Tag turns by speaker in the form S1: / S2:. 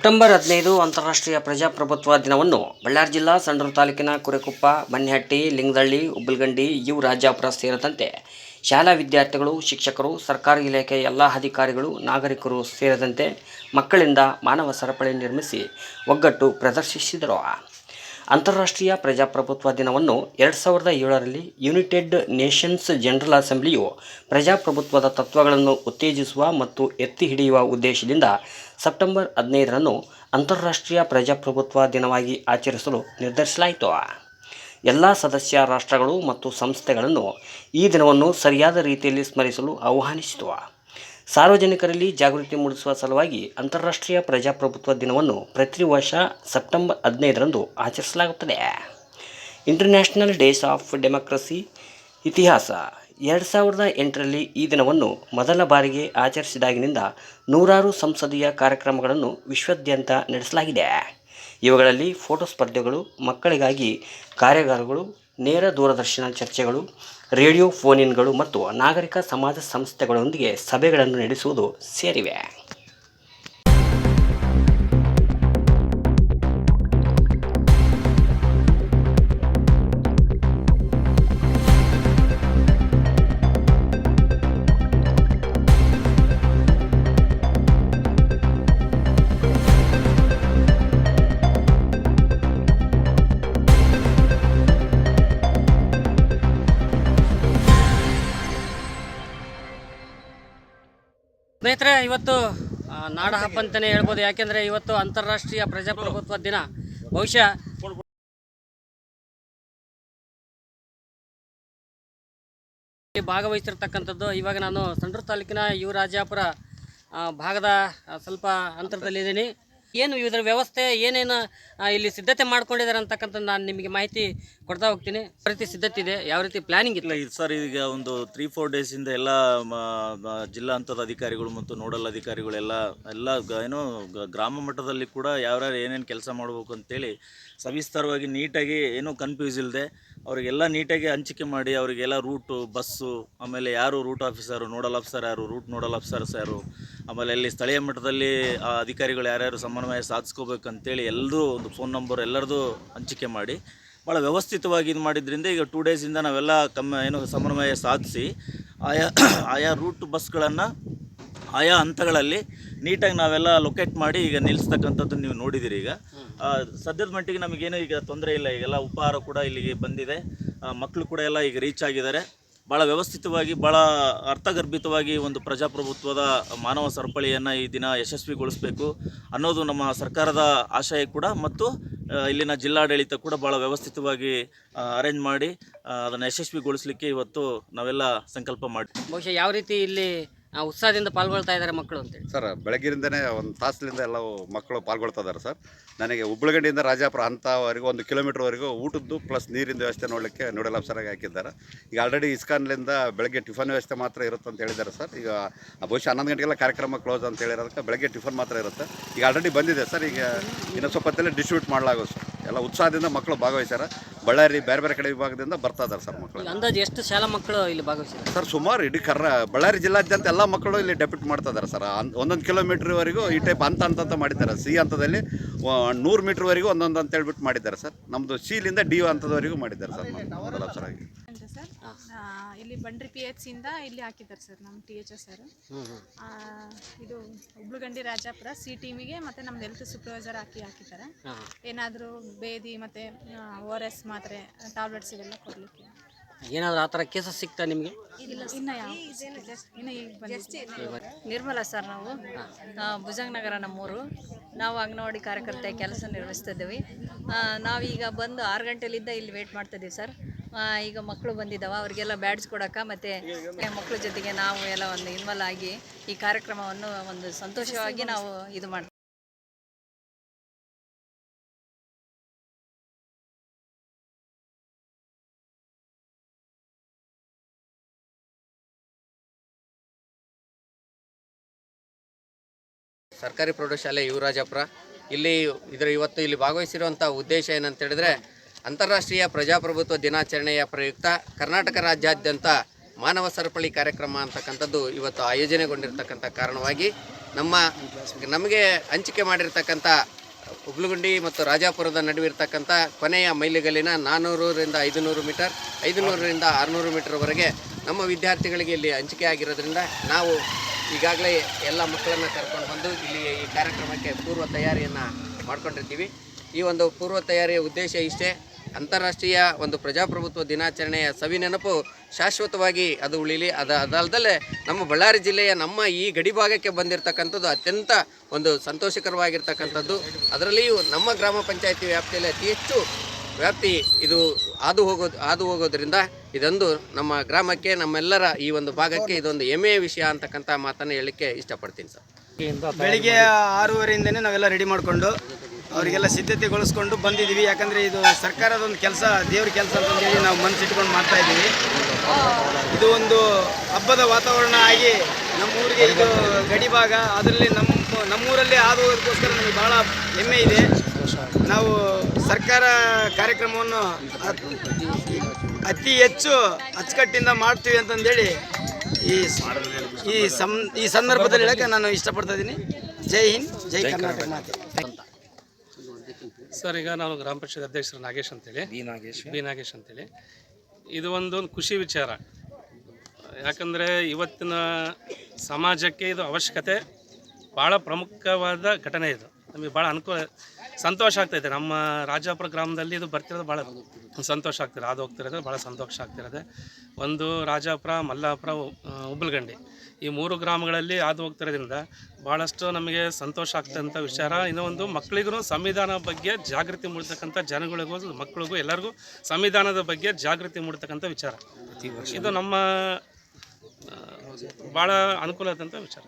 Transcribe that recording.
S1: September ಹದಿನೈದು ಅಂತಾರಾಷ್ಟ್ರೀಯ ಪ್ರಜಾಪ್ರಭುತ್ವ ದಿನವನ್ನು ಬಳ್ಳಾರಿ ಜಿಲ್ಲಾ ಸಂಡೂರು ತಾಲೂಕಿನ ಕುರೆಕುಪ್ಪ ಬನ್ನಿಹಟ್ಟಿ ಲಿಂಗದಳ್ಳಿ, ಉಬ್ಬಲ್ಗಂಡಿ ಯು ರಾಜಾಪುರ ಸೇರಿದಂತೆ ಶಾಲಾ ವಿದ್ಯಾರ್ಥಿಗಳು, ಶಿಕ್ಷಕರು, ಸರ್ಕಾರಿ ಇಲಾಖೆಯ ಎಲ್ಲ ಅಧಿಕಾರಿಗಳು, ನಾಗರಿಕರು ಸೇರಿದಂತೆ ಮಕ್ಕಳಿಂದ ಮಾನವ ಸರಪಳಿ ನಿರ್ಮಿಸಿ ಒಗ್ಗಟ್ಟು ಪ್ರದರ್ಶಿಸಿದರು. ಅಂತಾರಾಷ್ಟ್ರೀಯ ಪ್ರಜಾಪ್ರಭುತ್ವ ದಿನವನ್ನು ಎರಡು ಸಾವಿರದ ಏಳರಲ್ಲಿ ಯುನೈಟೆಡ್ ನೇಷನ್ಸ್ ಜನರಲ್ ಅಸೆಂಬ್ಲಿಯು ಪ್ರಜಾಪ್ರಭುತ್ವದ ತತ್ವಗಳನ್ನು ಉತ್ತೇಜಿಸುವ ಮತ್ತು ಎತ್ತಿ ಹಿಡಿಯುವ ಉದ್ದೇಶದಿಂದ ಸೆಪ್ಟೆಂಬರ್ ಹದಿನೈದರನ್ನು ಅಂತಾರಾಷ್ಟ್ರೀಯ ಪ್ರಜಾಪ್ರಭುತ್ವ ದಿನವಾಗಿ ಆಚರಿಸಲು ನಿರ್ಧರಿಸಲಾಯಿತು. ಎಲ್ಲ ಸದಸ್ಯ ರಾಷ್ಟ್ರಗಳು ಮತ್ತು ಸಂಸ್ಥೆಗಳನ್ನು ಈ ದಿನವನ್ನು ಸರಿಯಾದ ರೀತಿಯಲ್ಲಿ ಸ್ಮರಿಸಲು ಆಹ್ವಾನಿಸಿತು. ಸಾರ್ವಜನಿಕರಲ್ಲಿ ಜಾಗೃತಿ ಮೂಡಿಸುವ ಸಲುವಾಗಿ ಅಂತಾರಾಷ್ಟ್ರೀಯ ಪ್ರಜಾಪ್ರಭುತ್ವ ದಿನವನ್ನು ಪ್ರತಿ ವರ್ಷ ಸೆಪ್ಟೆಂಬರ್ ಹದಿನೈದರಂದು ಆಚರಿಸಲಾಗುತ್ತದೆ. ಇಂಟರ್ನ್ಯಾಷನಲ್ ಡೇಸ್ ಆಫ್ ಡೆಮೋಕ್ರಸಿ ಇತಿಹಾಸ. ಎರಡು ಸಾವಿರದ ಎಂಟರಲ್ಲಿ ಈ ದಿನವನ್ನು ಮೊದಲ ಬಾರಿಗೆ ಆಚರಿಸಿದಾಗಿನಿಂದ ನೂರಾರು ಸಂಸದೀಯ ಕಾರ್ಯಕ್ರಮಗಳನ್ನು ವಿಶ್ವಾದ್ಯಂತ ನಡೆಸಲಾಗಿದೆ. ಇವುಗಳಲ್ಲಿ ಫೋಟೋ ಸ್ಪರ್ಧೆಗಳು, ಮಕ್ಕಳಿಗಾಗಿ ಕಾರ್ಯಾಗಾರಗಳು, ನೇರ ದೂರದರ್ಶನ ಚರ್ಚೆಗಳು ರೇಡಿಯೋ ಫೋನ್ ಇನ್ಗಳು ಮತ್ತು ನಾಗರಿಕ ಸಮಾಜ ಸಂಸ್ಥೆಗಳೊಂದಿಗೆ ಸಭೆಗಳನ್ನು ನಡೆಸುವುದು ಸೇರಿವೆ. ಸ್ನೇಹಿತರೆ, ಇವತ್ತು ನಾಡ ಹಬ್ಬ ಅಂತಲೇ ಹೇಳ್ಬೋದು. ಯಾಕೆಂದ್ರೆ ಇವತ್ತು ಅಂತಾರಾಷ್ಟ್ರೀಯ ಪ್ರಜಾಪ್ರಭುತ್ವ ದಿನ. ಬಹುಶಃ ಭಾಗವಹಿಸಿರ್ತಕ್ಕಂಥದ್ದು, ಇವಾಗ ನಾನು ಸಂಡೂರು ತಾಲೂಕಿನ ಯುವರಾಜಾಪುರ ಭಾಗದ ಸ್ವಲ್ಪ ಅಂತರದಲ್ಲಿದ್ದೀನಿ. ಏನು ಇದರ ವ್ಯವಸ್ಥೆ ಏನೇನು ಇಲ್ಲಿ ಸಿದ್ಧತೆ ಮಾಡ್ಕೊಂಡಿದ್ದಾರೆ ಅಂತಕ್ಕಂಥ ನಾನು ನಿಮಗೆ ಮಾಹಿತಿ ಕೊಡ್ತಾ ಹೋಗ್ತೀನಿ. ಪ್ರತಿ ರೀತಿ ಸಿದ್ಧತೆ ಇದೆ, ಯಾವ ರೀತಿ ಪ್ಲಾನಿಂಗ್
S2: ಇಲ್ಲ, ಇದು ಸರ್, ಈಗ ಒಂದು ತ್ರೀ ಫೋರ್ ಡೇಸಿಂದ ಎಲ್ಲ ಜಿಲ್ಲಾ ಹಂತದ ಅಧಿಕಾರಿಗಳು ಮತ್ತು ನೋಡಲ್ ಅಧಿಕಾರಿಗಳೆಲ್ಲ, ಎಲ್ಲ ಏನು ಗ್ರಾಮ ಮಟ್ಟದಲ್ಲಿ ಕೂಡ ಯಾರ್ಯಾರು ಏನೇನು ಕೆಲಸ ಮಾಡಬೇಕು ಅಂತೇಳಿ ಸವಿಸ್ತಾರವಾಗಿ ನೀಟಾಗಿ ಏನೂ ಕನ್ಫ್ಯೂಸ್ ಇಲ್ಲದೆ ಅವರಿಗೆಲ್ಲ ನೀಟಾಗಿ ಹಂಚಿಕೆ ಮಾಡಿ, ಅವರಿಗೆಲ್ಲ ರೂಟು ಬಸ್ಸು ಆಮೇಲೆ ಯಾರು ರೂಟ್ ಆಫೀಸರು ನೋಡಲ್ ಆಫೀಸರ್ ಯಾರು ರೂಟ್ ನೋಡಲ್ ಆಫೀಸರ್ಸ್ ಯಾರು, ಆಮೇಲೆ ಅಲ್ಲಿ ಸ್ಥಳೀಯ ಮಟ್ಟದಲ್ಲಿ ಆ ಅಧಿಕಾರಿಗಳು ಯಾರ್ಯಾರು ಸಮನ್ವಯ ಸಾಧಿಸ್ಕೋಬೇಕಂತೇಳಿ ಎಲ್ಲರೂ ಒಂದು ಫೋನ್ ನಂಬರ್ ಎಲ್ಲರದು ಹಂಚಿಕೆ ಮಾಡಿ ಭಾಳ ವ್ಯವಸ್ಥಿತವಾಗಿ ಇದು ಮಾಡಿದ್ರಿಂದ ಈಗ ಟೂ ಡೇಸಿಂದ ನಾವೆಲ್ಲ ಕಮ್ಮ ಏನು ಸಮನ್ವಯ ಸಾಧಿಸಿ, ಆಯಾ ಆಯಾ ರೂಟ್ ಬಸ್ಗಳನ್ನು ಆಯಾ ಹಂತಗಳಲ್ಲಿ ನೀಟಾಗಿ ನಾವೆಲ್ಲ ಲೊಕೇಟ್ ಮಾಡಿ ಈಗ ನಿಲ್ಲಿಸ್ತಕ್ಕಂಥದ್ದು ನೀವು ನೋಡಿದಿರಿ ಈಗ. ಸದ್ಯದ ಮಟ್ಟಿಗೆ ನಮಗೇನು ಈಗ ತೊಂದರೆ ಇಲ್ಲ, ಈಗೆಲ್ಲ ಉಪಹಾರ ಕೂಡ ಇಲ್ಲಿಗೆ ಬಂದಿದೆ. ಮಕ್ಕಳು ಕೂಡ ಎಲ್ಲ ಈಗ ರೀಚ್ ಆಗಿದ್ದಾರೆ. ಭಾಳ ವ್ಯವಸ್ಥಿತವಾಗಿ ಭಾಳ ಅರ್ಥಗರ್ಭಿತವಾಗಿ ಒಂದು ಪ್ರಜಾಪ್ರಭುತ್ವದ ಮಾನವ ಸರಪಳಿಯನ್ನು ಈ ದಿನ ಯಶಸ್ವಿಗೊಳಿಸಬೇಕು ಅನ್ನೋದು ನಮ್ಮ ಸರ್ಕಾರದ ಆಶಯ ಕೂಡ ಮತ್ತು ಇಲ್ಲಿನ ಜಿಲ್ಲಾಡಳಿತ ಕೂಡ ಭಾಳ ವ್ಯವಸ್ಥಿತವಾಗಿ ಅರೇಂಜ್ ಮಾಡಿ ಅದನ್ನು ಯಶಸ್ವಿಗೊಳಿಸಲಿಕ್ಕೆ ಇವತ್ತು ನಾವೆಲ್ಲ ಸಂಕಲ್ಪ ಮಾಡಿ.
S1: ಬಹುಶಃ ಯಾವ ರೀತಿ ಇಲ್ಲಿ ಉತ್ಸಾಹದಿಂದ ಪಾಲ್ಗೊಳ್ತಾ ಇದ್ದಾರೆ ಮಕ್ಕಳು ಅಂತೇಳಿ.
S3: ಸರ್ ಬೆಳಗ್ಗಿನಿಂದನೇ ಒಂದು ತಾಸಿನಿಂದ ಎಲ್ಲ ಮಕ್ಕಳು ಪಾಲ್ಗೊಳ್ತಾ ಇದ್ದಾರೆ ಸರ್. ನನಗೆ ಉಬ್ಬಳಗಡ್ಡಿಯಿಂದ ರಾಜಾಪುರ ಅಂಥವರೆಗೂ ಒಂದು ಕಿಲೋಮೀಟ್ರ್ವರೆಗೂ ಊಟದ್ದು ಪ್ಲಸ್ ನೀರಿನ ವ್ಯವಸ್ಥೆ ನೋಡಲಿಕ್ಕೆ ನೋಡಲ್ ಆಫೀಸರಾಗಿ ಹಾಕಿದ್ದಾರೆ. ಈಗ ಆಲ್ರೆಡಿ ಇಸ್ಕಾನ್ಲಿಂದ ಬೆಳಗ್ಗೆ ಟಿಫನ್ ವ್ಯವಸ್ಥೆ ಮಾತ್ರ ಇರುತ್ತೆ ಅಂತ ಹೇಳಿದ್ದಾರೆ ಸರ್. ಈಗ ಬಹುಶಃ ಹನ್ನೊಂದು ಗಂಟೆಗೆಲ್ಲ ಕಾರ್ಯಕ್ರಮ ಕ್ಲೋಸ್ ಅಂತ ಹೇಳಿರೋದಕ್ಕೆ ಬೆಳಗ್ಗೆ ಟಿಫನ್ ಮಾತ್ರ ಇರುತ್ತೆ. ಈಗ ಆಲ್ರೆಡಿ ಬಂದಿದೆ ಸರ್. ಈಗ ಇನ್ನೊಂದು ಸ್ವಲ್ಪ ಹೊತ್ತಲ್ಲೇ ಡಿಸ್ಟ್ರಿಬ್ಯೂಟ್ ಮಾಡಲಾಗೋದು ಸರ್. ಎಲ್ಲ ಉತ್ಸಾಹದಿಂದ ಮಕ್ಕಳು ಭಾಗವಹಿಸ್ಯಾರ. ಬಳ್ಳಾರಿ ಬೇರೆ ಬೇರೆ ಕಡೆ ವಿಭಾಗದಿಂದ ಬರ್ತಾ ಇದ್ದಾರೆ ಸರ್ ಮಕ್ಕಳು.
S1: ಅಂದಾಜು ಎಷ್ಟು ಶಾಲಾ ಮಕ್ಕಳು ಇಲ್ಲಿ ಭಾಗವಹಿಸಿದ್ದಾರೆ?
S3: ಸರ್ ಸುಮಾರು ಇಡೀ ಕರ್ರ ಬಳ್ಳಾರಿ ಜಿಲ್ಲಾದ್ಯಂತ ಎಲ್ಲ ಮಕ್ಕಳು ಇಲ್ಲಿ ಡೆಪ್ಯೂಟ್ ಮಾಡ್ತಾ ಇದ್ದಾರೆ ಸರ್. ಅನ್- ಒಂದೊಂದು ಕಿಲೋಮೀಟ್ರ್ವರೆಗೂ ಈ ಟೈಪ್ ಹಂತ ಹಂತ ಅಂತ ಮಾಡಿದ್ದಾರೆ. ಸಿ ಹಂತದಲ್ಲಿ ನೂರು ಮೀಟ್ರ್ವರೆಗೂ ಒಂದೊಂದು ಅಂತ ಹೇಳ್ಬಿಟ್ಟು ಮಾಡಿದ್ದಾರೆ ಸರ್. ನಮ್ಮದು ಸಿಲಿಂದ ಡಿ ಹಂತದವರೆಗೂ ಮಾಡಿದ್ದಾರೆ ಸರ್ ನಮ್ಮ ಮೊದಲ
S4: ಅಂತ ಸರ್. ಇಲ್ಲಿ ಬಂಡ್ರಿ ಪಿ ಎಚ್ ಇಂದ ಇಲ್ಲಿ ಹಾಕಿದ್ದಾರೆ ಸರ್ ನಮ್ಮ ಟಿ ಎಚ್ ಎಸ್ ಸರ್ ಇದು ಹುಬ್ಳುಗಂಡಿ ರಾಜಾಪುರ ಸಿ ಟೀಮಿಗೆ ಮತ್ತೆ ನಮ್ದು ಹೆಲ್ತ್ ಸೂಪರ್ವೈಸರ್ ಹಾಕಿ ಹಾಕಿದ್ದಾರೆ. ಏನಾದರೂ ಬೇದಿ ಮತ್ತೆ ಓ ಆರ್ ಎಸ್ ಮಾತ್ರೆ ಟ್ಯಾಬ್ಲೆಟ್ಸ್ ಇವೆಲ್ಲ ಕೊಡಲಿಕ್ಕೆ.
S1: ಏನಾದರೂ ಆ ಥರ ಕೇಸಸ್ ಸಿಗ್ತಾ ನಿಮಗೆ?
S5: ನಿರ್ಮಲಾ ಸರ್ ನಾವು. ಭುಜಂಗನಗರ ಭುಜಂಗ್ ನಗರ ನಮ್ಮೂರು. ನಾವು ಅಂಗನವಾಡಿ ಕಾರ್ಯಕರ್ತೆ ಕೆಲಸ ನಿರ್ವಹಿಸ್ತಿದ್ದೀವಿ ನಾವೀಗ ಬಂದು ಆರು ಗಂಟೆಲಿದ್ದ ಇಲ್ಲಿ ವೇಟ್ ಮಾಡ್ತಿದ್ದೀವಿ ಸರ್. ಈಗ ಮಕ್ಕಳು ಬಂದಿದ್ದಾವೆ, ಅವರಿಗೆಲ್ಲ ಬ್ಯಾಡ್ಜ್ ಕೊಡೋಕೆ ಮತ್ತು ಮಕ್ಕಳ ಜೊತೆಗೆ ನಾವು ಎಲ್ಲ ಒಂದು ಇನ್ವಾಲ್ ಆಗಿ ಈ ಕಾರ್ಯಕ್ರಮವನ್ನು ಒಂದು ಸಂತೋಷವಾಗಿ ನಾವು ಇದು ಮಾಡ್ತೀವಿ.
S6: ಸರ್ಕಾರಿ ಪ್ರೌಢಶಾಲೆ ಯುವರಾಜಪುರ. ಇಲ್ಲಿ ಇದರ ಇವತ್ತು ಇಲ್ಲಿ ಭಾಗವಹಿಸಿರುವಂಥ ಉದ್ದೇಶ ಏನಂತ ಹೇಳಿದ್ರೆ ಅಂತಾರಾಷ್ಟ್ರೀಯ ಪ್ರಜಾಪ್ರಭುತ್ವ ದಿನಾಚರಣೆಯ ಪ್ರಯುಕ್ತ ಕರ್ನಾಟಕ ರಾಜ್ಯಾದ್ಯಂತ ಮಾನವ ಸರಪಳಿ ಕಾರ್ಯಕ್ರಮ ಅಂತಕ್ಕಂಥದ್ದು ಇವತ್ತು ಆಯೋಜನೆಗೊಂಡಿರ್ತಕ್ಕಂಥ ಕಾರಣವಾಗಿ ನಮ್ಮ ನಮಗೆ ಹಂಚಿಕೆ ಮಾಡಿರ್ತಕ್ಕಂಥ ಉಬ್ಲುಗುಂಡಿ ಮತ್ತು ರಾಜಾಪುರದ ನಡುವಿರ್ತಕ್ಕಂಥ ಕೊನೆಯ ಮೈಲಿಗಲ್ಲಿನ ನಾನ್ನೂರರಿಂದ ಐದುನೂರು ಮೀಟರ್, ಐದುನೂರರಿಂದ ಆರುನೂರು ಮೀಟರ್ವರೆಗೆ ನಮ್ಮ ವಿದ್ಯಾರ್ಥಿಗಳಿಗೆ ಇಲ್ಲಿ ಹಂಚಿಕೆ ಆಗಿರೋದ್ರಿಂದ ನಾವು ಈಗಾಗಲೇ ಎಲ್ಲ ಮಕ್ಕಳನ್ನು ಕರ್ಕೊಂಡು ಬಂದು ಇಲ್ಲಿ ಈ ಕಾರ್ಯಕ್ರಮಕ್ಕೆ ಪೂರ್ವ ತಯಾರಿಯನ್ನು ಮಾಡ್ಕೊಂಡಿರ್ತೀವಿ. ಈ ಒಂದು ಪೂರ್ವ ತಯಾರಿಯ ಉದ್ದೇಶ ಇಷ್ಟೇ. ಅಂತಾರಾಷ್ಟ್ರೀಯ ಒಂದು ಪ್ರಜಾಪ್ರಭುತ್ವ ದಿನಾಚರಣೆಯ ಸವಿ ನೆನಪು ಶಾಶ್ವತವಾಗಿ ಅದು ಉಳಿಲಿ. ಅದ ಅದಲ್ಲದೆ ನಮ್ಮ ಬಳ್ಳಾರಿ ಜಿಲ್ಲೆಯ ನಮ್ಮ ಈ ಗಡಿ ಭಾಗಕ್ಕೆ ಬಂದಿರತಕ್ಕಂಥದ್ದು ಅತ್ಯಂತ ಒಂದು ಸಂತೋಷಕರವಾಗಿರ್ತಕ್ಕಂಥದ್ದು. ಅದರಲ್ಲಿಯೂ ನಮ್ಮ ಗ್ರಾಮ ಪಂಚಾಯತಿ ವ್ಯಾಪ್ತಿಯಲ್ಲಿ ಅತಿ ಹೆಚ್ಚು ವ್ಯಾಪ್ತಿ ಇದು ಹಾದು ಹೋಗೋದು ಹಾದು ಹೋಗೋದ್ರಿಂದ ಇದೊಂದು ನಮ್ಮ ಗ್ರಾಮಕ್ಕೆ, ನಮ್ಮೆಲ್ಲರ ಈ ಒಂದು ಭಾಗಕ್ಕೆ ಇದೊಂದು ಹೆಮ್ಮೆಯ ವಿಷಯ ಅಂತಕ್ಕಂಥ ಮಾತನ್ನು ಹೇಳಲಿಕ್ಕೆ ಇಷ್ಟಪಡ್ತೀನಿ ಸರ್.
S7: ಬೆಳಿಗ್ಗೆ ಆರೂವರೆಯಿಂದನೇ ನಾವೆಲ್ಲ ರೆಡಿ ಮಾಡಿಕೊಂಡು ಅವರಿಗೆಲ್ಲ ಸಿದ್ಧತೆಗೊಳಿಸ್ಕೊಂಡು ಬಂದಿದ್ದೀವಿ. ಯಾಕಂದರೆ ಇದು ಸರ್ಕಾರದ ಒಂದು ಕೆಲಸ, ದೇವ್ರ ಕೆಲಸ ಅಂತಂದೇಳಿ ನಾವು ಮನಸ್ಸಿಟ್ಕೊಂಡು ಮಾಡ್ತಾ ಇದ್ದೀವಿ. ಇದು ಒಂದು ಹಬ್ಬದ ವಾತಾವರಣ ಆಗಿ ನಮ್ಮೂರಿಗೆ ಇದು ಗಡಿ ಭಾಗ, ಅದರಲ್ಲಿ ನಮ್ಮ, ನಮ್ಮೂರಲ್ಲಿ ಆದುವುದಕ್ಕೋಸ್ಕರ ನಮಗೆ ಭಾಳ ಹೆಮ್ಮೆ ಇದೆ. ನಾವು ಸರ್ಕಾರ ಕಾರ್ಯಕ್ರಮವನ್ನು ಅತಿ ಹೆಚ್ಚು ಅಚ್ಚುಕಟ್ಟಿಂದ ಮಾಡ್ತೀವಿ ಅಂತಂದೇಳಿ ಈ ಈ ಸಂ ಈ ಸಂದರ್ಭದಲ್ಲಿ ಹೇಳಕ್ಕೆ ನಾನು ಇಷ್ಟಪಡ್ತಾ ಇದ್ದೀನಿ. ಜೈ ಹಿಂದ್, ಜೈ ಕರ್ನಾಟಕ. ಮಾತೆ
S8: ಸರ್ ಈಗ ನಾನು ಗ್ರಾಮ ಪಂಚಾಯತ್ ಅಧ್ಯಕ್ಷರು ನಾಗೇಶ್ ಅಂತೇಳಿ. ಬಿ ನಾಗೇಶ್. ಬಿ ನಾಗೇಶ್ ಅಂತೇಳಿ. ಇದು ಒಂದು ಖುಷಿ ವಿಚಾರ. ಯಾಕಂದರೆ ಇವತ್ತಿನ ಸಮಾಜಕ್ಕೆ ಇದು ಅವಶ್ಯಕತೆ ಭಾಳ ಪ್ರಮುಖವಾದ ಘಟನೆ ಇದು. ನಮಗೆ ಭಾಳ ಅನುಕೂಲ ಸಂತೋಷ ಆಗ್ತೈತೆ. ನಮ್ಮ ರಾಜಾಪುರ ಗ್ರಾಮದಲ್ಲಿ ಇದು ಬರ್ತಿರೋದು ಭಾಳ ಸಂತೋಷ ಆಗ್ತಿದೆ. ಅದು ಹೋಗ್ತಿರೋದು ಭಾಳ ಸಂತೋಷ ಆಗ್ತಿರೋದೆ. ಒಂದು ರಾಜಾಪುರ ಮಲ್ಲಾಪುರ ಆ, ಉಬ್ಬಲ್ಗಂಡಿ ಈ ಮೂರು ಗ್ರಾಮಗಳಲ್ಲಿ ಹಾದು ಹೋಗ್ತಿರೋದ್ರಿಂದ ಭಾಳಷ್ಟು ನಮಗೆ ಸಂತೋಷ ಆಗ್ತಂಥ ವಿಚಾರ. ಇನ್ನೂ ಒಂದು ಮಕ್ಕಳಿಗೂ ಸಂವಿಧಾನ ಬಗ್ಗೆ ಜಾಗೃತಿ ಮೂಡ್ತಕ್ಕಂಥ ಜನಗಳಿಗೂ ಮಕ್ಕಳಿಗೂ ಎಲ್ಲರಿಗೂ ಸಂವಿಧಾನದ ಬಗ್ಗೆ ಜಾಗೃತಿ ಮೂಡ್ತಕ್ಕಂಥ ವಿಚಾರ. ಇದು ನಮ್ಮ ಭಾಳ ಅನುಕೂಲ ಆದಂಥ ವಿಚಾರ.